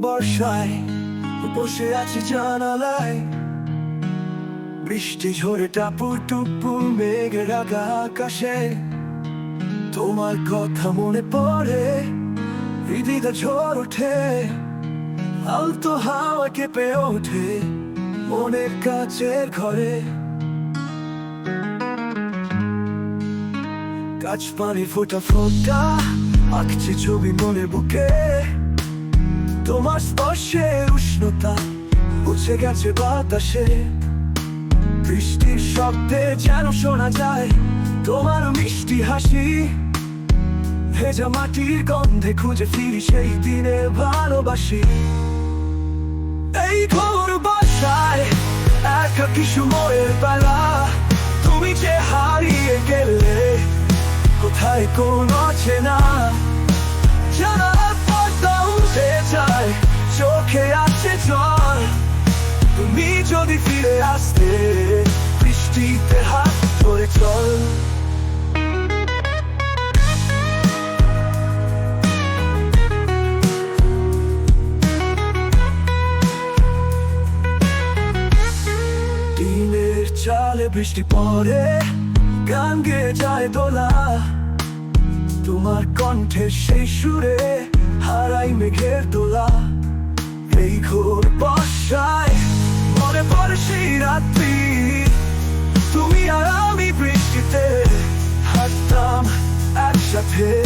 বর্ষায় বসে আছি জানালায়। বৃষ্টি ঝরে টাপুর টুপুর মেঘের আগা আকাশে। তোমার কথা মনে পড়ে হৃদয়টা ঝড় ওঠে। আলতো হাওয়া কেঁপে ওঠে মনের কাছের ঘরে। গাছ পানি ফোটা ফোটা, আঁকছে ছবি মনে বুকে। তোমার স্পর্শে উষ্ণতা মুছে গেছে বাতাসে। বৃষ্টির শব্দে যেন শোনা যায় তোমার মিষ্টি হাসি। ভেজা মাটির গন্ধে খুঁজে ফিরি সেই দিনে ভালোবাসি। এই ঘোর বাসায় একা কি সময়ের বেলা তুমি যে হারিয়ে গেলে, কোথায় কোন আছে না যদি ফিরে আসতে বৃষ্টিতে হাত ধরে চল। চালে বৃষ্টি পড়ে, গান গেয়ে যায় দোলা। তোমার কণ্ঠে সেই সুরে হারাই মেঘের দোলা। এই ঘোর বর্ষায় একসাথে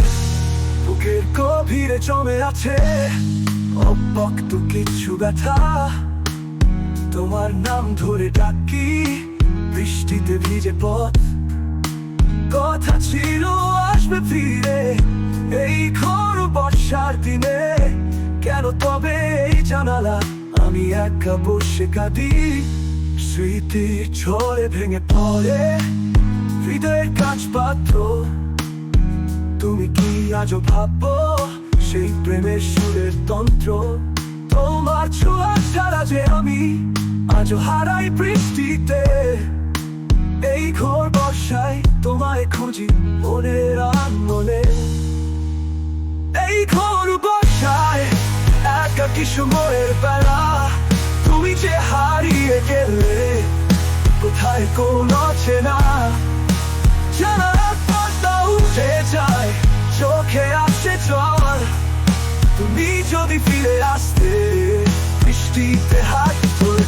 বুকের গভীরে জমে আছে। অব্যক্ত কিছু ব্যথা। তোমার নাম ধরে ডাকি, বৃষ্টিতে ভিজে পথ। কথা ছিল, আসবে ফিরে। এই ঘর বর্ষার দিনে কেন তবে এই জানালা? আমি একা বসে কাঁদি স্মৃতি ঝড়ে ভেঙে পড়ে। হৃদয়ের কাজ পাত্র তুমি কি আজও ভাববো সেই প্রেমের সুরের তন্ত্র? তোমার ছোঁয়া ছাড়া যে আমি আজও হারাই বৃষ্টিতে। এই ঘোর বর্ষায় তোমায় খুঁজি মনের আঙ্গনে এই ঘোর বর্ষায় একা কি সময়ের বেলা। তুমি যে হারিয়ে গেলে, কোথায় কোন আছে না? তুমি যদি ফিরে আসতে বৃষ্টিতে হাত তোর